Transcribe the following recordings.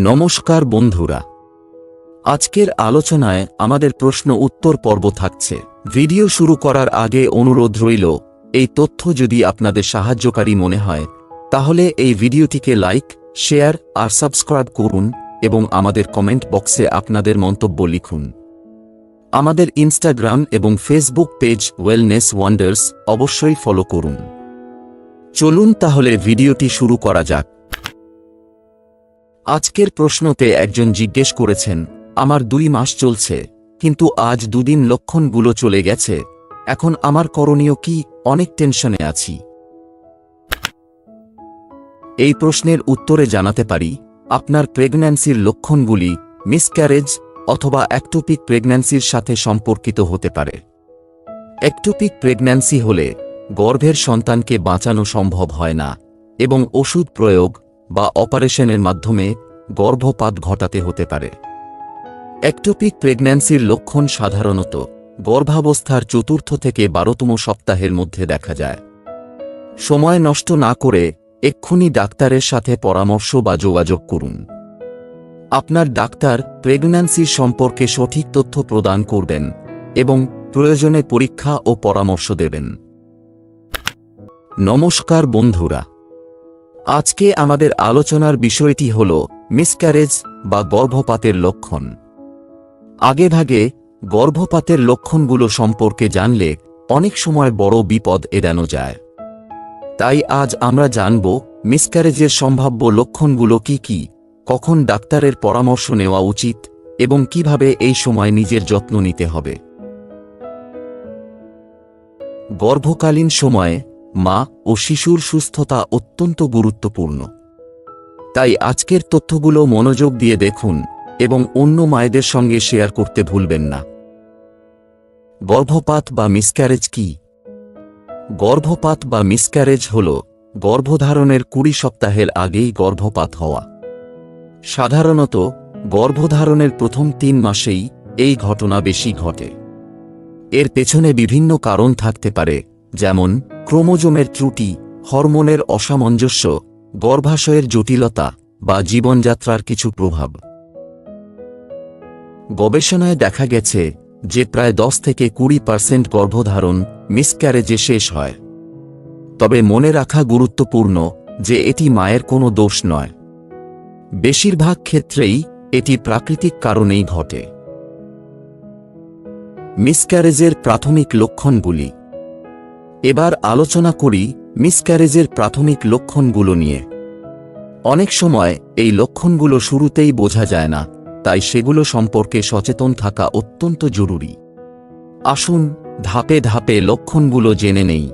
নমস্কার বন্ধুরা। আজকের আলোচনায় আমাদের প্রশ্ন উত্তর পর্ব থাকছে। ভিডিও শুরু করার আগে অনুরোধ রইল, এই তথ্য যদি আপনাদের সাহায্যকারী মনে হয়, তাহলে এই ভিডিওটিকে লাইক, শেয়ার আর সাবস্ক্রাইব করুন এবং আমাদের কমেন্ট বক্সে আপনাদের মন্তব্য লিখুন। আমাদের ইনস্টাগ্রাম এবং ফেসবুক পেজ ওয়েলনেস ওয়ান্ডার্স অবশ্যই ফলো করুন। চলুন তাহলে ভিডিওটি শুরু করা যাক। আজকের প্রশ্নতে একজন জিজ্ঞেস করেছেন, আমার দুই মাস চলছে, কিন্তু আজ দুদিন লক্ষণগুলো চলে গেছে, এখন আমার করণীয় কি? অনেক টেনশনে আছি। এই প্রশ্নের উত্তরে জানাতে পারি, আপনার প্রেগন্যান্সির লক্ষণগুলি মিসক্যারেজ অথবা অ্যাক্টোপিক প্রেগন্যান্সির সাথে সম্পর্কিত হতে পারে। অ্যাক্টোপিক প্রেগন্যান্সি হলে গর্ভের সন্তানকে বাঁচানো সম্ভব হয় না এবং ওষুধ প্রয়োগ বা অপারেশনের মাধ্যমে গর্ভপাত ঘটাতে হতে পারে। একটোপিক প্রেগন্যান্সির লক্ষণ সাধারণত গর্ভাবস্থার চতুর্থ থেকে বারোতম সপ্তাহের মধ্যে দেখা যায়। সময় নষ্ট না করে এক্ষুনি ডাক্তারের সাথে পরামর্শ বা যোগাযোগ করুন। আপনার ডাক্তার প্রেগন্যান্সি সম্পর্কে সঠিক তথ্য প্রদান করবেন এবং প্রয়োজনে পরীক্ষা ও পরামর্শ দেবেন। নমস্কার বন্ধুরা। আজকে আমাদের আলোচনার বিষয়টি হল মিসক্যারেজ বা গর্ভপাতের লক্ষণ। আগেভাগে গর্ভপাতের লক্ষণগুলো সম্পর্কে জানলে অনেক সময় বড় বিপদ এড়ানো যায়। তাই আজ আমরা জানব মিসক্যারেজের সম্ভাব্য লক্ষণগুলো কি কি, কখন ডাক্তারের পরামর্শ নেওয়া উচিত এবং কীভাবে এই সময় নিজের যত্ন নিতে হবে। গর্ভকালীন সময়ে মা ও শিশুর সুস্থতা অত্যন্ত গুরুত্বপূর্ণ। তাই আজকের তথ্যগুলো মনোযোগ দিয়ে দেখুন এবং অন্য মায়েদের সঙ্গে শেয়ার করতে ভুলবেন না। গর্ভপাত বা মিসক্যারেজ কি? গর্ভপাত বা মিসক্যারেজ হল গর্ভধারণের কুড়ি সপ্তাহের আগেই গর্ভপাত হওয়া। সাধারণত গর্ভধারণের প্রথম তিন মাসেই এই ঘটনা বেশি ঘটে। এর পেছনে বিভিন্ন কারণ থাকতে পারে। যেমন, ক্রোমোজোমের ত্রুটি, হরমোনের অসামঞ্জস্য, গর্ভাশয়ের জটিলতা, বা জীবনযাত্রার কিছু প্রভাব। গবেষণায় দেখা গেছে যে প্রায় দশ থেকে কুড়ি পার্সেন্ট গর্ভধারণ মিসক্যারেজে শেষ হয়। তবে মনে রাখা গুরুত্বপূর্ণ যে এটি মায়ের কোনো দোষ নয়। বেশিরভাগ ক্ষেত্রেই এটি প্রাকৃতিক কারণেই ঘটে। মিসক্যারেজের প্রাথমিক লক্ষণগুলি এবার আলোচনা করি মিসক্যারেজের প্রাথমিক লক্ষণগুলো নিয়ে। অনেক সময় এই লক্ষণগুলো শুরুতেই বোঝা যায় না, তাই সেগুলো সম্পর্কে সচেতন থাকা অত্যন্ত জরুরি। আসুন ধাপে ধাপে লক্ষণগুলো জেনে নেই।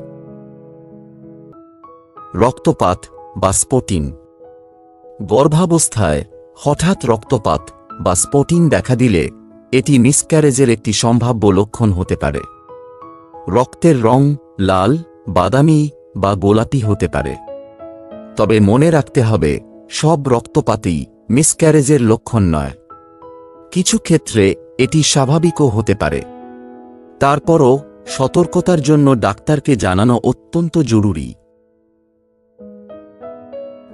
রক্তপাত বা স্পটিন। গর্ভাবস্থায় হঠাৎ রক্তপাত বা স্পটিন দেখা দিলে এটি মিসক্যারেজের একটি সম্ভাব্য লক্ষণ হতে পারে। রক্তের রং লাল, বাদামি বা গোলাপি হতে পারে। তবে মনে রাখতে হবে, সব রক্তপাতই মিসক্যারেজের লক্ষণ নয়। কিছু ক্ষেত্রে এটি স্বাভাবিকও হতে পারে। তারপরও সতর্কতার জন্য ডাক্তারকে জানানো অত্যন্ত জরুরি।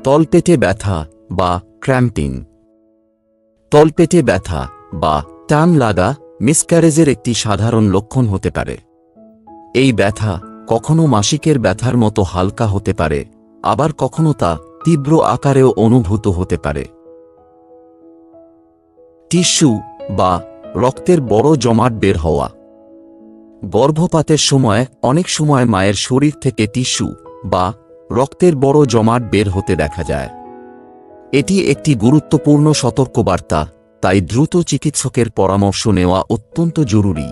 তলপেটে ব্যথা বা ক্র্যাম্পিং তলপেটে ব্যথা বা টান লাগা মিসক্যারেজের একটি সাধারণ লক্ষণ হতে পারে। এই ব্যথা কখনো মাসিকের ব্যথার মতো হালকা হতে পারে, আবার কখনো তা তীব্র আকারেও অনুভূত হতে পারে। টিস্যু বা রক্তের বড় জমাট বের হওয়া। গর্ভপাতের সময় অনেক সময় মায়ের শরীর থেকে টিস্যু বা রক্তের বড় জমাট বের হতে দেখা যায়। এটি একটি গুরুত্বপূর্ণ সতর্কবার্তা, তাই দ্রুত চিকিৎসকের পরামর্শ নেওয়া অত্যন্ত জরুরি।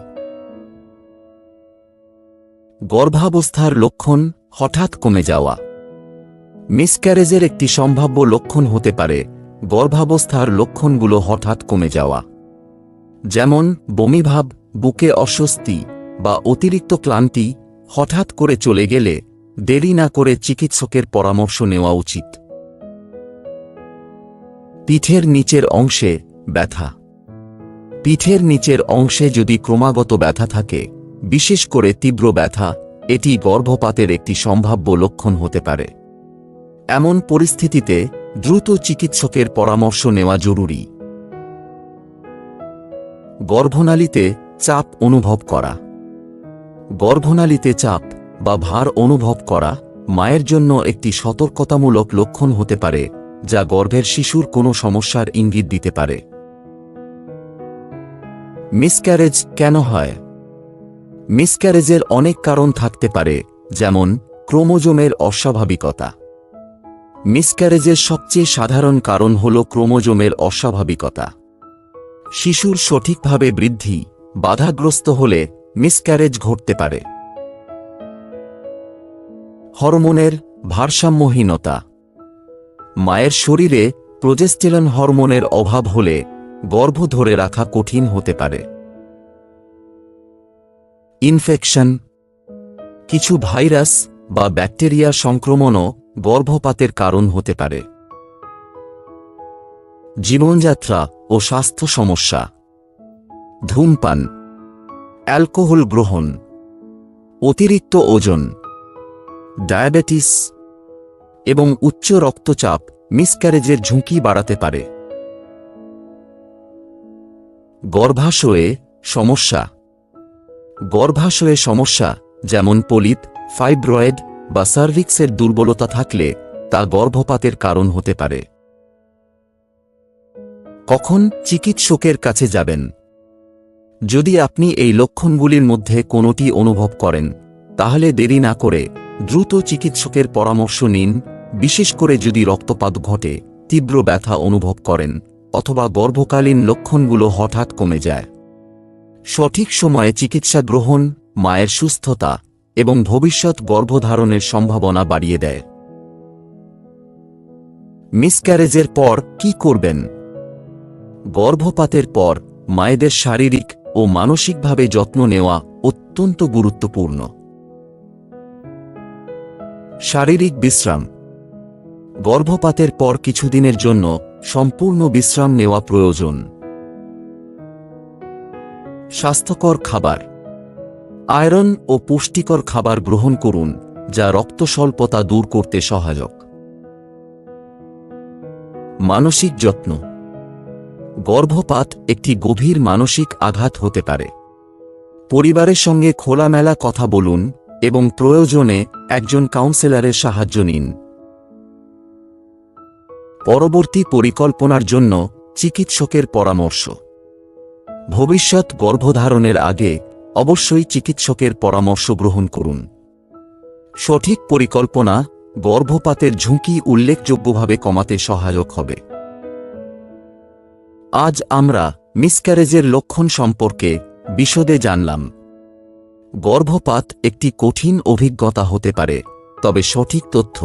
গর্ভাবস্থার লক্ষণ হঠাৎ কমে যাওয়া। মিসক্যারেজের একটি সম্ভাব্য লক্ষণ হতে পারে, গর্ভাবস্থার লক্ষণগুলো হঠাৎ কমে যাওয়া। যেমন, বমিভাব, বুকে অস্বস্তি বা অতিরিক্ত ক্লান্তি হঠাৎ করে চলে গেলে দেরি না করে চিকিৎসকের পরামর্শ নেওয়া উচিত। পিঠের নিচের অংশে ব্যথা। পিঠের নিচের অংশে যদি ক্রমাগত ব্যথা থাকে বিশেষ করে তীব্র ব্যথা, এটি গর্ভপাতের একটি সম্ভাব্য লক্ষণ হতে পারে। এমন পরিস্থিতিতে দ্রুত চিকিৎসকের পরামর্শ নেওয়া জরুরি। গর্ভনালীতে চাপ অনুভব করা। গর্ভনালীতে চাপ বা ভার অনুভব করা মায়ের জন্য একটি সতর্কতামূলক লক্ষণ হতে পারে, যা গর্ভের শিশুর কোনো সমস্যার ইঙ্গিত দিতে পারে। মিসক্যারেজ কেন হয়? মিসক্যারেজের অনেক কারণ থাকতে পারে, যেমন ক্রোমোজোমের অস্বাভাবিকতা। মিসক্যারেজের সবচেয়ে সাধারণ কারণ হল ক্রোমোজোমের অস্বাভাবিকতা। শিশুর সঠিকভাবে বৃদ্ধি, বাধাগ্রস্ত হলে মিসক্যারেজ ঘটতে পারে। হরমোনের ভারসাম্যহীনতা। মায়ের শরীরে প্রোজেস্টেরন হরমোনের অভাব হলে গর্ভ ধরে রাখা কঠিন হতে পারে। ইনফেকশন, কিছু ভাইরাস বা ব্যাকটেরিয়া সংক্রমণও গর্ভপাতের কারণ হতে পারে। জীবনযাত্রা ও স্বাস্থ্য সমস্যা। ধূমপান, অ্যালকোহল গ্রহণ, অতিরিক্ত ওজন, ডায়াবেটিস এবং উচ্চ রক্তচাপ মিসক্যারেজের ঝুঁকি বাড়াতে পারে। গর্ভাশয়ে সমস্যা গর্ভাশয়ে সমস্যা, যেমন পলিপ ফাইব্রয়েড বা সার্ভিক্সের দুর্বলতা থাকলে তা গর্ভপাতের কারণ হতে পারে। কখন চিকিৎসকের কাছে যাবেন? যদি আপনি এই লক্ষণগুলির মধ্যে কোনোটি অনুভব করেন, তাহলে দেরি না করে দ্রুত চিকিৎসকের পরামর্শ নিন, বিশেষ করে যদি রক্তপাত ঘটে, তীব্র ব্যথা অনুভব করেন, অথবা গর্ভকালীন লক্ষণগুলো হঠাৎ কমে যায়। সঠিক সময়ে চিকিৎসা গ্রহণ, মায়ের সুস্থতা এবং ভবিষ্যৎ গর্ভধারণের সম্ভাবনা বাড়িয়ে দেয়। মিসক্যারেজের পর কি করবেন? গর্ভপাতের পর মায়েদের শারীরিক ও মানসিকভাবে যত্ন নেওয়া অত্যন্ত গুরুত্বপূর্ণ। শারীরিক বিশ্রাম। গর্ভপাতের পর কিছুদিনের জন্য সম্পূর্ণ বিশ্রাম নেওয়া প্রয়োজন। স্বাস্থ্যকর খাবার। আয়রন ও পুষ্টিকর খাবার গ্রহণ করুন, যা রক্ত স্বল্পতা দূর করতে সহায়ক। মানসিক যত্ন। গর্ভপাত একটি গভীর মানসিক আঘাত হতে পারে। পরিবারের সঙ্গে খোলামেলা কথা বলুন এবং প্রয়োজনে একজন কাউন্সেলরের সাহায্য নিন। পরবর্তী পরিকল্পনার জন্য চিকিৎসকের পরামর্শ। ভবিষ্যৎ গর্ভধারণের আগে অবশ্যই চিকিৎসকের পরামর্শ গ্রহণ করুন। সঠিক পরিকল্পনা গর্ভপাতের ঝুঁকি উল্লেখযোগ্যভাবে কমাতে সহায়ক হবে। আজ আমরা মিসক্যারেজের লক্ষণ সম্পর্কে বিশদে জানলাম। গর্ভপাত একটি কঠিন অভিজ্ঞতা হতে পারে, তবে সঠিক তথ্য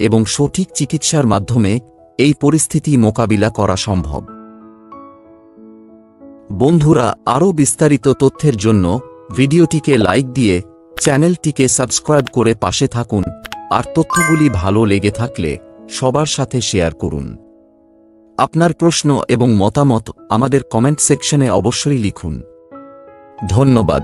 এবং সঠিক চিকিৎসার মাধ্যমে এই পরিস্থিতি মোকাবিলা করা সম্ভব। বন্ধুরা, আরও বিস্তারিত তথ্যের জন্য ভিডিওটিকে লাইক দিয়ে চ্যানেলটিকে সাবস্ক্রাইব করে পাশে থাকুন। আর তথ্যগুলি ভালো লেগে থাকলে সবার সাথে শেয়ার করুন। আপনার প্রশ্ন এবং মতামত আমাদের কমেন্ট সেকশনে অবশ্যই লিখুন। ধন্যবাদ।